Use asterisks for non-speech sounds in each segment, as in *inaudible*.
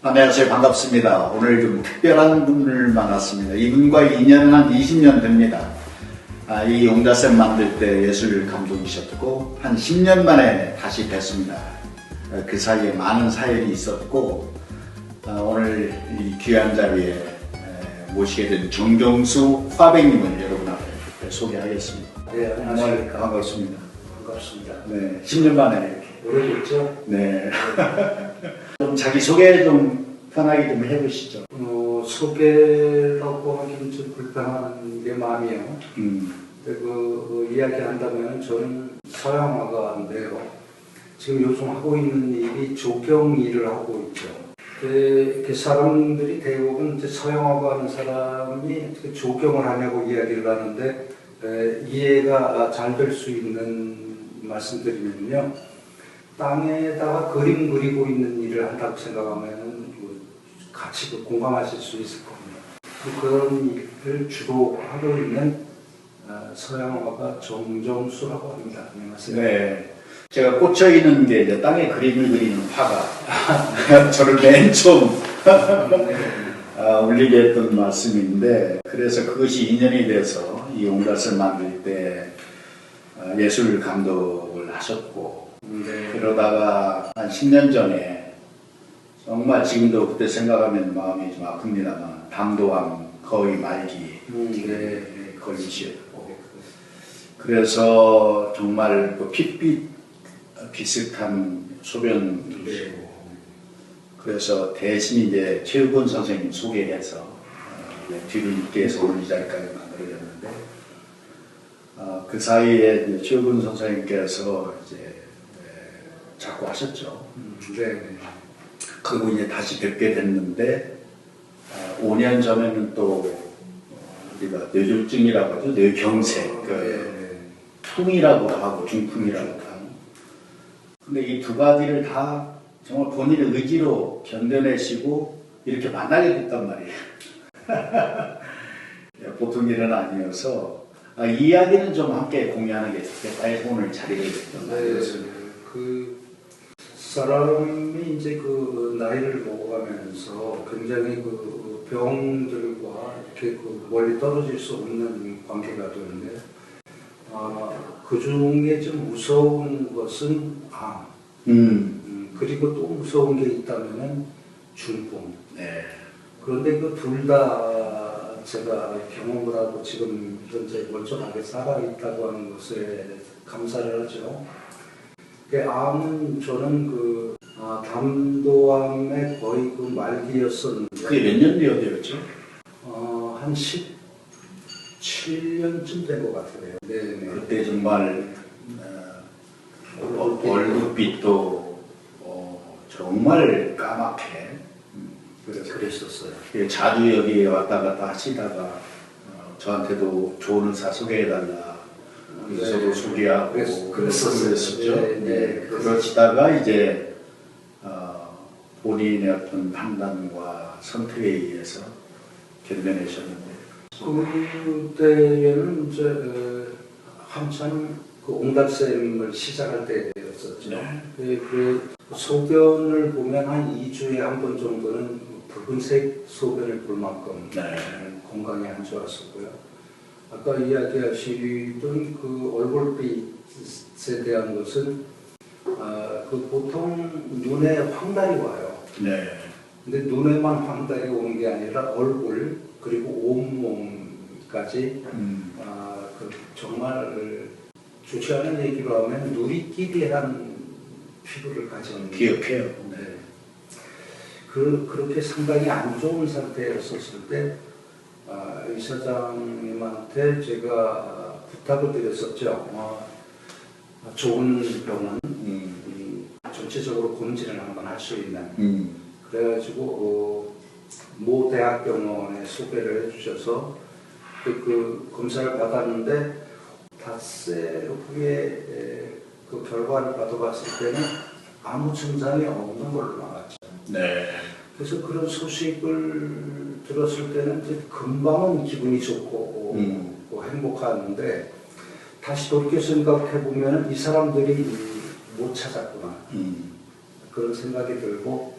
안녕하세요. 반갑습니다. 오늘 좀 특별한 분을 만났습니다. 이분과 인연은 한 20년 됩니다. 아, 이 용자쌤 만들 때 예술 감독이셨고, 한 10년 만에 다시 뵀습니다. 아, 그 사이에 많은 사연이 있었고, 아, 오늘 이 귀한 자리에 에, 모시게 된 정경수 화백님을 여러분 앞에 소개하겠습니다. 네, 안녕하십니까. 반갑습니다. 반갑습니다. 네, 10년 만에 이렇게. 오래됐죠? 네. *laughs* 좀 자기 소개 좀 편하게 좀 해보시죠. 어, 소개라고 하기는 좀 불편한 게 마음이에요. 음, 근데 그, 어, 이야기한다면 저는 서양화가인데요. 지금 요즘 하고 있는 일이 조경 일을 하고 있죠. 그, 그 사람들이 대부분 이제 서양화가 하는 사람이 조경을 하냐고 이야기를 하는데 에, 이해가 잘 될 수 있는 말씀드리면요. 땅에다가 그림 그리고 있는 일을 한다고 생각하면 그 같이 그 공감하실 수 있을 겁니다. 그 그런 일을 주로 하고 있는 어, 서양화가 정정수라고 합니다. 안녕하세요. 네. 제가 꽂혀 있는 게 이제 땅에 그림을 그리는 화가 *laughs* 저를 맨 처음 *laughs* 아, 울리게 했던 말씀인데 그래서 그것이 인연이 돼서 이 온갖을 만들 때 아, 예술 감독을 하셨고 네. 그러다가 한 10년 전에 정말 지금도 그때 생각하면 마음이 좀 아픕니다만 담도암 거의 말기 음, 네. 에 걸리셨고 그래서 정말 그 핏빛 비슷한 소변이시고 그래서 대신 이제 최우근 선생님 소개해서 어, 네, 뒤를 잇게 해서 오늘 이 자리까지 만들어졌는데 어, 그 사이에 최우근 선생님께서 이제 에, 자꾸 하셨죠. 음, 네. 네. 그리고 이제 다시 뵙게 됐는데 어, 5년 전에는 또 어, 우리가 뇌졸중이라고 하죠. 뇌경색, 그 네. 풍이라고 하고 중풍이라고 하고 근데 이 두 가지를 다 정말 본인의 의지로 견뎌내시고 이렇게 만나게 됐단 말이에요. *laughs* 예, 보통 일은 아니어서 아, 이 이야기는 좀 함께 공유하는 게 좋겠다 해서 오늘 자리를 됐던 네, 말이에요. 그 사람이 이제 그 나이를 먹어가면서 굉장히 그 병들과 이렇게 그 멀리 떨어질 수 없는 관계가 되는데 아, 그 중에 좀 무서운 것은 암 음, 음, 그리고 또 무서운 게 있다면은 중풍 네. 그런데 그 둘 다 제가 경험을 하고 지금 현재 멀쩡하게 살아있다고 하는 것에 감사를 하죠. 그 암은 저는 그 아, 담도암의 거의 그 말기였었는데 그게 몇년 되었죠? 어, 한 17년쯤 된 것 같아요. 네네. 그때 정말 어, 얼굴빛도 어, 정말 까맣게 음, 그래서 그랬었어요. 예, 자주 여기 왔다 갔다 하시다가 어, 저한테도 좋은 의사 소개해달라 그래서도 네. 소개하고 그랬- 그랬었어요. 그랬었죠. 네, 네, 예, 그랬었어요. 그러시다가 이제 어, 본인의 어떤 판단과 선택에 의해서 견뎌내셨는데 그때에는 이제 어, 한참 그 옹달샘을 시작할 때였었죠. 네. 그, 그 소변을 보면 한 2주에 한 번 정도는 붉은색 소변을 볼 만큼 네. 건강에 안 좋았었고요. 아까 이야기하시던 그 얼굴빛에 대한 것은 아, 그 보통 눈에 황달이 와요. 네. 근데 눈에만 황달이 오는 게 아니라 얼굴 그리고 온몸까지 음, 아, 그 정말 좋지 않은 얘기로 하면 누리끼리한 피부를 가진 기억해요. 네. 그, 그렇게 상당히 안 좋은 상태였었을 때 아, 의사장 님한테 제가 부탁을 드렸었죠. 어, 좋은 병원 음, 음, 전체적으로 검진을 한번 할 수 있는 음, 그래가지고 어, 모 대학병원에 소개를 해주셔서 그, 그 검사를 받았는데 닷새 후에 에, 그 결과를 받아봤을 때는 아무 증상이 없는 걸로 나왔죠. 네. 그래서 그런 소식을 들었을 때는 이제 금방은 기분이 좋고 음. 어, 행복하는데 다시 돌이켜 생각해 보면 이 사람들이 못 찾았구나 음, 그런 생각이 들고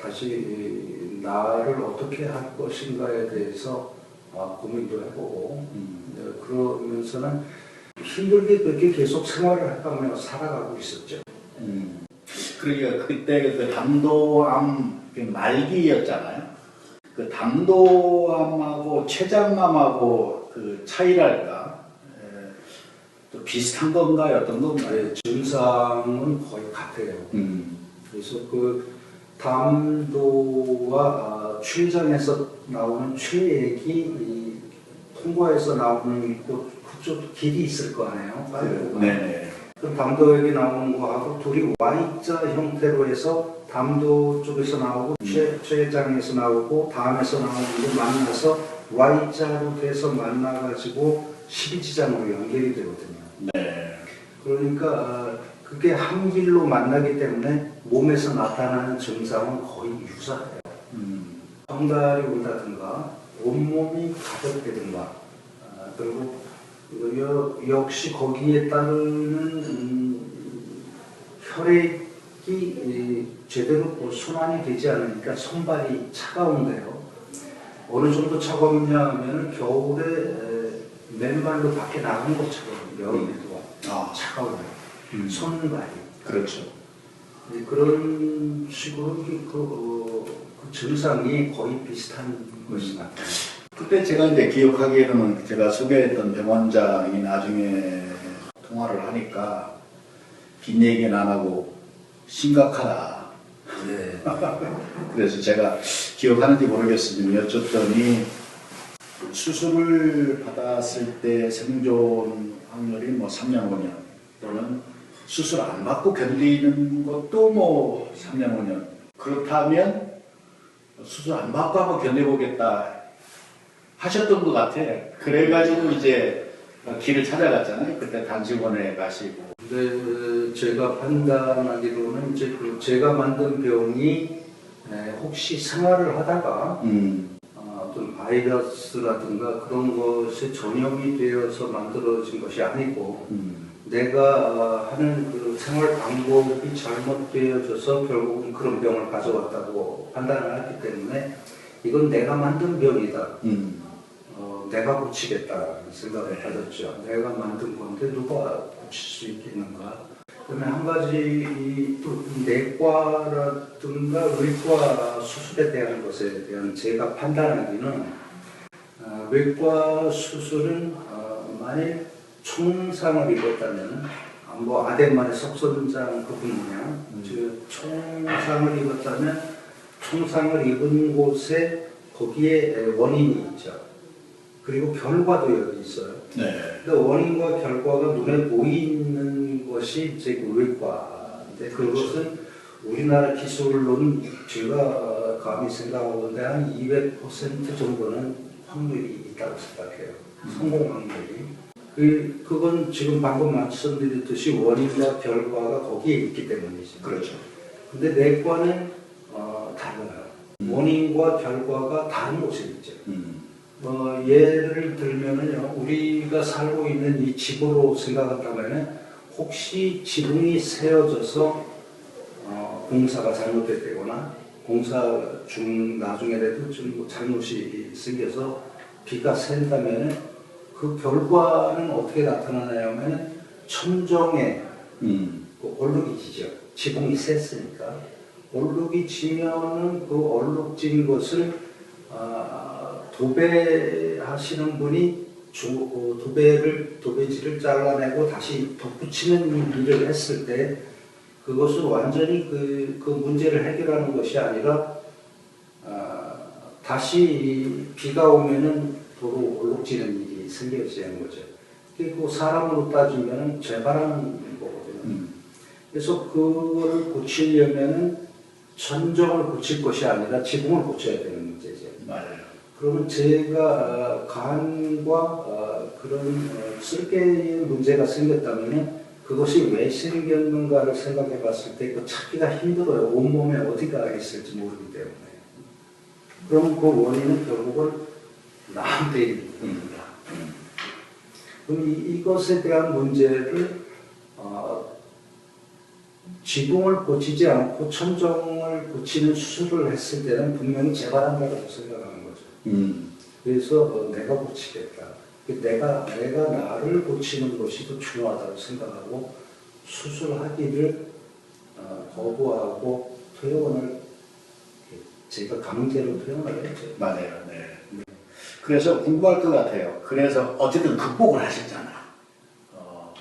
다시 이 나를 어떻게 할 것인가에 대해서 아, 고민도 해보고 음. 네, 그러면서는 힘들게 그렇게 계속 생활을 해가며 살아가고 있었죠. 음. 그러니까 그때 그 담도암 그 말기였잖아요. 그 담도암하고 췌장암하고 그 차이랄까? 에, 또 비슷한 건가요? 어떤 건가요? 네, 증상은 거의 같아요. 음. 그래서 그 담도와 아, 췌장에서 나오는 췌액이 이 통과해서 나오는 그 그쪽 길이 있을 거 아니에요. 빨리 네 네. 그 담도액이 나오는 거하고 둘이 Y자 형태로 해서 담도 쪽에서 나오고 췌, 췌장에서 나오고 담에서 나오는 게 만나서 Y자로 돼서 만나가지고 12지장으로 연결이 되거든요. 네. 그러니까 아, 그게 한 길로 만나기 때문에 몸에서 나타나는 증상은 거의 유사해요. 음. 성달이 온다든가 온몸이 가볍게든가 아, 그리고 여- 역시 거기에 따르는 음, 혈액 이 이, 제대로 뭐 순환이 되지 않으니까 손발이 차가운데요. 어느 정도 차가우냐 하면 겨울에 에, 맨발로 밖에 나간 것처럼 여름에도 아, 차가워요. 음. 손발이. 그렇죠. 네, 그런 식으로 그, 어, 그 증상이 거의 비슷한 것이 나타나요. 그때 제가 이제 기억하기에는 제가 소개했던 병원장이 나중에 통화를 하니까 긴 얘기는 안 하고 심각하다. 네. *laughs* 그래서 제가 기억하는지 모르겠으면 여쭸더니 수술을 받았을 때 생존 확률이 뭐 3년 5년 또는 수술 안 받고 견디는 것도 뭐 3년 5년 그렇다면 수술 안 받고 한번 견뎌보겠다 하셨던 것 같아. 그래가지고 이제 길을 찾아갔잖아요. 그때 단식원에 가시고. 근데 제가 판단하기로는 이제 그 제가 만든 병이 에, 혹시 생활을 하다가 음, 어, 어떤 바이러스라든가 그런 것에 전염이 되어서 만들어진 것이 아니고 음, 내가 어, 하는 그 생활 방법이 잘못되어져서 결국은 그런 병을 가져왔다고 판단을 했기 때문에 이건 내가 만든 병이다. 음, 어, 내가 고치겠다는 생각을 가졌죠. 내가 만든 건데 누가 고칠 수 있겠는가? 그다음에 한 가지 이, 또 내과라든가 의과 수술에 대한 것에 대한 제가 판단하기는 어, 외과 수술은 어, 만일 총상을 입었다면 아, 뭐 아덴만의 석선장 그 분이냐 즉 총상을 입었다면 총상을 입은 곳에 거기에 원인이 있죠. 그리고 결과도 여기 있어요. 네. 근데 원인과 결과가 눈에 보이는 것이 이제 그 외과인데 그것은 우리나라 기술로는 제가 감히 생각하건데 한 200% 정도는 확률이 있다고 생각해요. 성공 확률이. 그, 그건 지금 방금 말씀드렸듯이 원인과 결과가 거기에 있기 때문이죠. 그렇죠. 근데 내과는 어, 달라요. 원인과 결과가 다른 곳에 있죠. 음, 어, 예를 들면은요, 우리가 살고 있는 이 집으로 생각한다면은 혹시 지붕이 세워져서 어, 공사가 잘못됐거나 공사 중 나중에라도 좀뭐 잘못이 생겨서 비가 샌다면은 그 결과는 어떻게 나타나냐면은 천정에 음, 그 얼룩이 지죠. 지붕이 셌으니까. 얼룩이 지면은 그 얼룩진 것을 아, 도배하시는 분이 조, 어, 도배를 도배지를 잘라내고 다시 덧붙이는 일을 했을 때 그것을 완전히 그, 그 문제를 해결하는 것이 아니라 아, 다시 이 비가 오면은 도로 얼룩지는 일이 생겨지는 거죠. 그리고 사람으로 따지면 재발하는 거거든요. 음, 그래서 그거를 고치려면은 천정을 고칠 것이 아니라 지붕을 고쳐야 되는 문제죠. 맞아요. 그러면 제가 어, 간과 어, 그런 어, 쓸개의 문제가 생겼다면은 그것이 왜 생겼는가를 생각해 봤을 때 그 찾기가 힘들어요. 온몸에 어디가 있을지 모르기 때문에. 그러면 그 원인은 결국은 나한테 있습니다. 그럼 이, 이것에 대한 문제를 어, 지붕을 고치지 않고 천정을 고치는 수술을 했을 때는 분명히 재발한다고 생각하는 거죠. 음. 그래서 어, 내가 고치겠다. 내가 내가 나를 고치는 것이 더 중요하다고 생각하고 수술하기를 어, 거부하고 퇴원을 제가 강제로 퇴원을 했죠. 맞아요. 네. 그래서 궁금할 것 같아요. 그래서 어쨌든 극복을 하셨잖아. 어,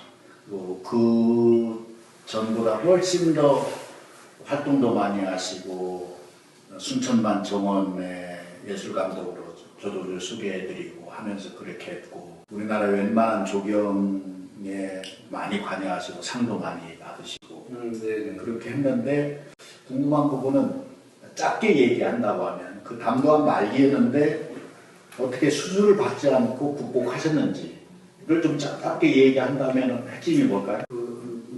뭐, 그 전보다 훨씬 더 활동도 많이 하시고 순천만 정원의 예술 감독으로 저도 소개해드리고 하면서 그렇게 했고 우리나라 웬만한 조경에 많이 관여하시고 상도 많이 받으시고 음, 네, 네. 그렇게 했는데 궁금한 부분은 짧게 얘기한다고 하면 그 담도한 말기였는데 어떻게 수술을 받지 않고 극복하셨는지 이걸 좀 짧게 얘기한다면 핵심이 뭘까요?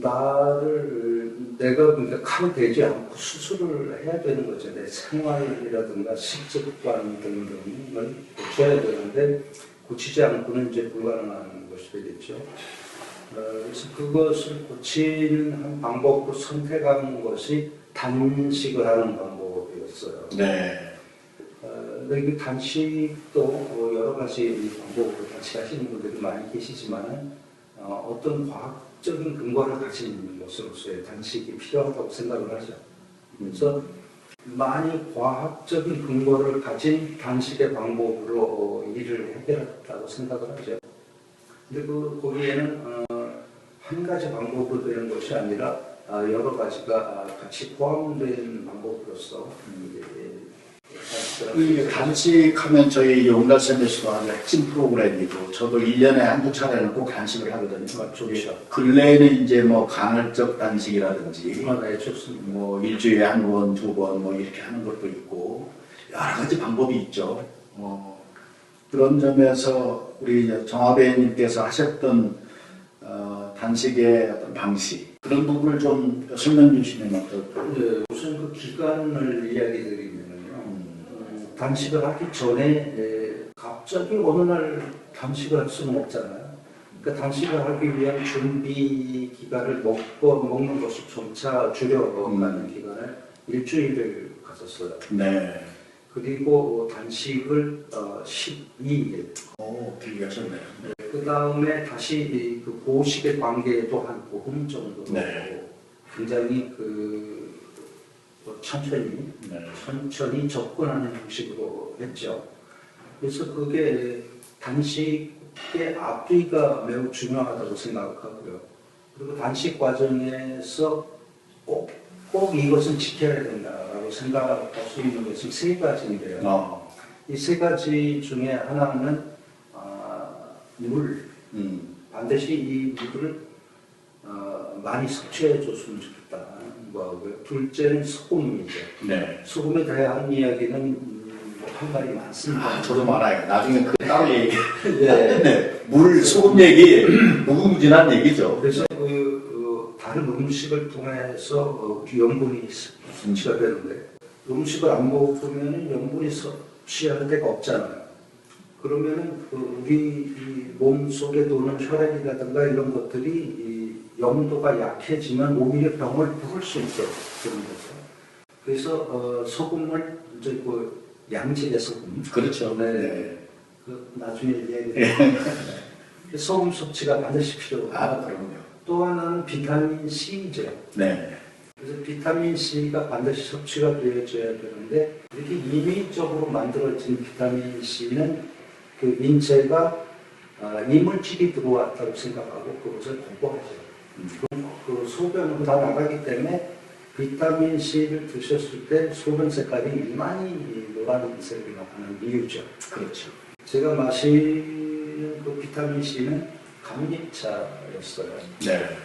그 나를 내가 그러니까 칼 되지 않고 수술을 해야 되는 거죠. 내 생활이라든가 식습관 등등을 고쳐야 되는데 고치지 않고는 이제 불가능한 것이 되겠죠. 어, 그래서 그것을 고치는 한 방법으로 선택한 것이 단식을 하는 방법이었어요. 네. 어, 근데 그 단식도 뭐 여러 가지 방법으로 단식하시는 분들이 많이 계시지만은 어, 어떤 과학 적인 근거를 가진 것으로서의 단식이 필요하다고 생각을 하죠. 그래서 많이 과학적인 근거를 가진 단식의 방법으로 어, 일을 해결했다고 생각을 하죠. 근데 그 거기에는 어, 한 가지 방법으로 되는 것이 아니라 아, 여러 가지가 아, 같이 포함된 방법으로서 음, 이 이제 단식하면 저희 용달쌤에서도 아주 핵심 프로그램이고 저도 1년에 한두 차례는 꼭 단식을 하거든요. 아, 좋죠. 근래에는 이제 뭐 간헐적 단식이라든지 아, 네, 좋습니다. 뭐 일주일에 한 번, 두 번 뭐 이렇게 하는 것도 있고 여러 가지 방법이 있죠. 어, 그런 점에서 우리 정화배님께서 하셨던 어, 단식의 어떤 방식 그런 부분을 좀 설명 주시면 어떨까요? 네, 우선 그 기간을 이야기 드리면요. 음, 음, 단식을 하기 전에 에, 갑자기 어느 날 단식을 할 수는 없잖아요. 그러니까 단식을 하기 위한 준비 기간을 먹고 먹는 것을 점차 줄여가는 음. 기간을 일주일을 가졌어요. 네. 그리고 단식을 어, 12일. 오, 길게 하셨네요. 그 다음에 다시 이그 보식의 관계에도 한 5분 정도 네. 굉장히 그 어, 천천히 네. 천천히 접근하는 형식으로 했죠. 그래서 그게 단식의 앞뒤가 매우 중요하다고 생각하고요. 그리고 단식 과정에서 꼭, 꼭 이것은 지켜야 된다라고 생각할 수 있는 것은 세 가지인데요. 어, 이세 가지 중에 하나는 아, 물, 음, 반드시 이 물을 어, 많이 섭취해 줬으면 좋겠다 는 거고요. 둘째는 소금이죠. 네. 소금에 대한 이야기는 음, 뭐한 말이 많습니다. 아, 저도 말아요. 나중에 그 따로 얘기. 네. 네. 물, 소금 얘기, 무궁무진한 얘기죠. 그래서 그, 그 다른 음식을 통해서 어, 그 영분이 섭취가 되는데 음식을 안 먹으면 영분이 섭취하는 데가 없잖아요. 그러면은 그 우리 몸 속에 도는 혈액이라든가 이런 것들이 이 염도가 약해지면 오히려 병을 부를 수 있게 되는 거죠. 그래서 어, 소금을 이제 그 양질의 소금, 그렇죠. 네. 그 나중에 얘기. *laughs* 소금 섭취가 반드시 필요하고 아, 그럼요. 또 하나는 비타민 C죠. 네. 그래서 비타민 C가 반드시 섭취가 되어져야 되는데 이렇게 임의적으로 만들어진 비타민 C는 그 인체가 아, 이물질이 들어왔다고 생각하고 그것을 거부하죠. 그 소변으로 다 나가기 때문에 비타민 C를 드셨을 때 소변 색깔이 유난히 노란색으로 나가는 이유죠. 그렇죠. 제가 마시는 그 비타민 C는 감립차였어요. 네.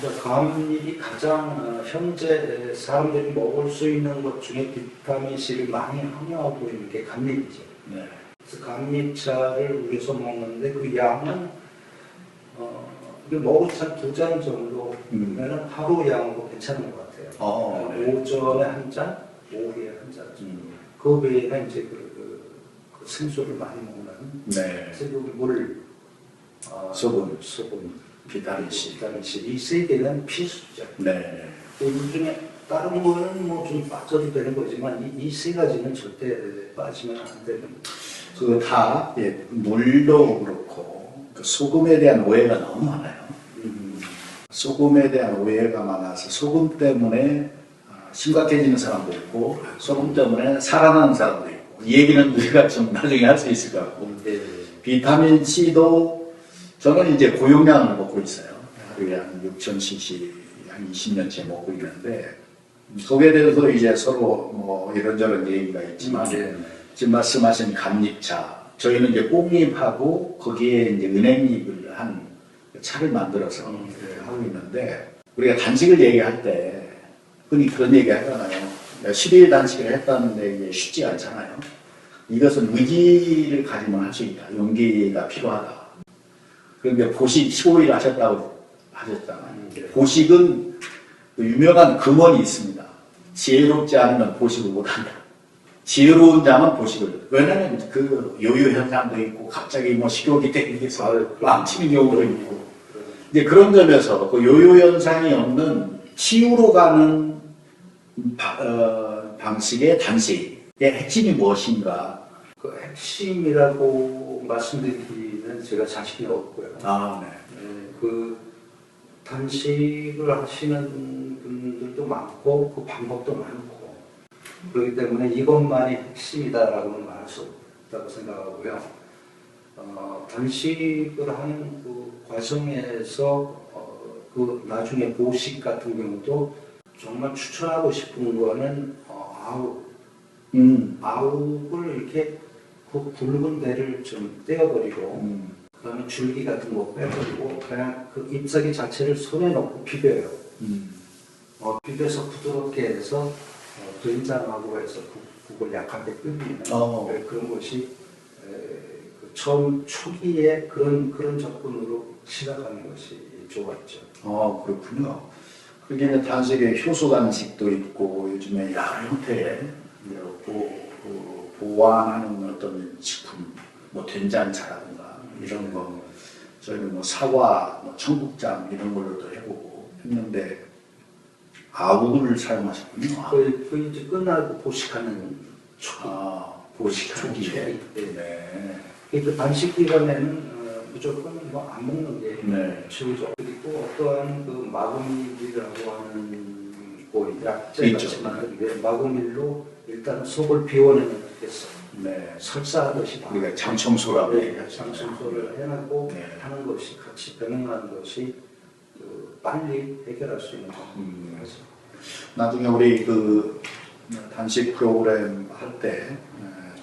그러니까 감립이 가장 어, 현재 사람들이 먹을 수 있는 것 중에 비타민 C를 많이 함유하고 있는 게 감립이죠. 네. 그래서 감립차를 우려서 먹는데 그 양은 먹을 한두잔 정도면 음. 하루 양으로 괜찮은 것 같아요. 어, 네. 오전에 한 잔, 오후에 한 잔. 음. 그 외에는 이제 그, 그, 그 생수를 많이 먹는 네. 그리고 물, 어, 소금. 소금, 비타민 C. 비타민 C 이세 개는 필수죠. 네. 이 중에 다른 거는 뭐 좀 빠져도 되는 거지만 이세 가지는 절대 빠지면 안 되는 그다 예, 물도 그렇고 그 소금에 대한 오해가 너무 많아요. 음, 소금에 대한 오해가 많아서 소금 때문에 아, 심각해지는 사람도 있고 소금 때문에 살아나는 사람도 있고 이 얘기는 우리가 좀 나중에 할 수 있을 것 같고 네. 비타민 C도 저는 이제 고용량을 먹고 있어요. 하루에 한 6,000cc 한 20년째 먹고 있는데 거기에 대해서 이제 서로 뭐 이런저런 얘기가 있지만 네. 지금 말씀하신 간잎차 저희는 이제 꽁잎하고 거기에 이제 은행잎을 한 차를 만들어서 이렇게 하고 있는데 우리가 단식을 얘기할 때 흔히 그런 얘기 하잖아요. 10일 단식을 했다는데 이게 쉽지 않잖아요. 이것은 의지를 가지면 할 수 있다. 용기가 필요하다. 그런데 보식 15일 하셨다고 하셨잖아요. 네. 보식은 그 유명한 금원이 있습니다. 지혜롭지 않으면 보식을 못한다. 지혜로운 자만 보식을. 왜냐면 그 요요 현상도 있고 갑자기 뭐 식욕이 땡겨서 망치는 경우도 있고. 이제 그런 점에서 그 요요 현상이 없는 치유로 가는 바- 어, 방식의 단식의 핵심이 무엇인가? 그 핵심이라고 말씀드리기는 제가 자신이 없고요. 아, 네. 네, 그 단식을 하시는 분들도 많고 그 방법도 많고 그렇기 때문에 이것만이 핵심이다라고는 말할 수 없다고 생각하고요. 어, 단식을 하는 그 과정에서 어, 그 나중에 보식 같은 경우도 정말 추천하고 싶은 거는 어, 아우 음, 아욱을 이렇게 그 굵은 데를 좀 떼어버리고 음, 그 다음에 줄기 같은 거 빼버리고 그냥 그 잎사귀 자체를 손에 넣고 비벼요. 음. 어, 비벼서 부드럽게 해서 어, 된장하고 해서 국, 국을 약하게 끓이는 어. 네, 그런 것이 에, 그 처음 초기에 그런 그런 접근으로 시작하는 것이 좋았죠. 어, 그렇군요. 그게 이제 단식의 효소 간식도 있고 요즘에 여러 형태의 보, 그 보완하는 어떤 식품, 뭐 된장차라든가 이런 거 저희는 뭐 사과, 뭐 청국장 이런 걸로도 해보고 했는데 아우를 사용하셨군요. 그, 그 이제 끝나고 보식하는 초기. 아, 보식 초기에. 초기. 네. 네. 그 단식 기간에는 어, 무조건 뭐 안 먹는 게 네. 최고죠. 그리고 어떠한 그 마구밀이라고 하는 뭐 약재. 같지만 이게 마구밀로 일단 속을 비워내는 겠어 네. 설사하듯이 우리가 장청소라고 네. 장청소를 해놓고 네. 하는 것이 같이 병행하는 것이 그 빨리 해결할 수 있는 음. 방법이라서 나중에 우리 그 단식 프로그램 할 때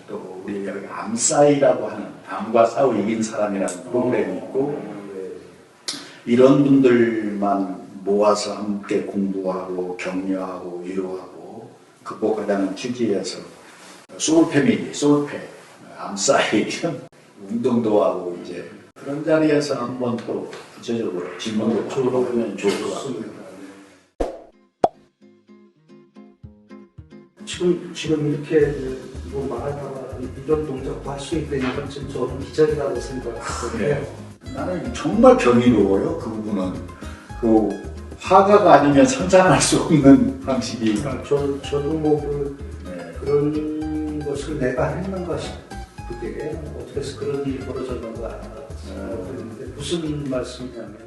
또 우리 여기 암싸이라고 하는 암과 싸워 이긴 사람이라는 프로그램이 있고 어, 네. 이런 분들만 모아서 함께 공부하고 격려하고 위로하고 극복하자는 취지에서 소울 패밀리, 소울 패, 암싸이 이런 운동도 하고 이제 그런 자리에서 한번 또 구체적으로 질문도 들어보면 좋을 것. 네. 지금 지금 이렇게 뭐 말하다가 이런 동작도 할 수 있다니까 지금 저는 기적이라고 생각하는데 나는 정말 경이로워요 그 부분은 그 화가가 아니면 상상할 수 없는 방식이 저 저도 뭐 그 네. 그런 것을 내가 했는가 싶게 어떻게 해서 그런 일이 벌어졌는가 생각했는데 무슨 말씀이냐면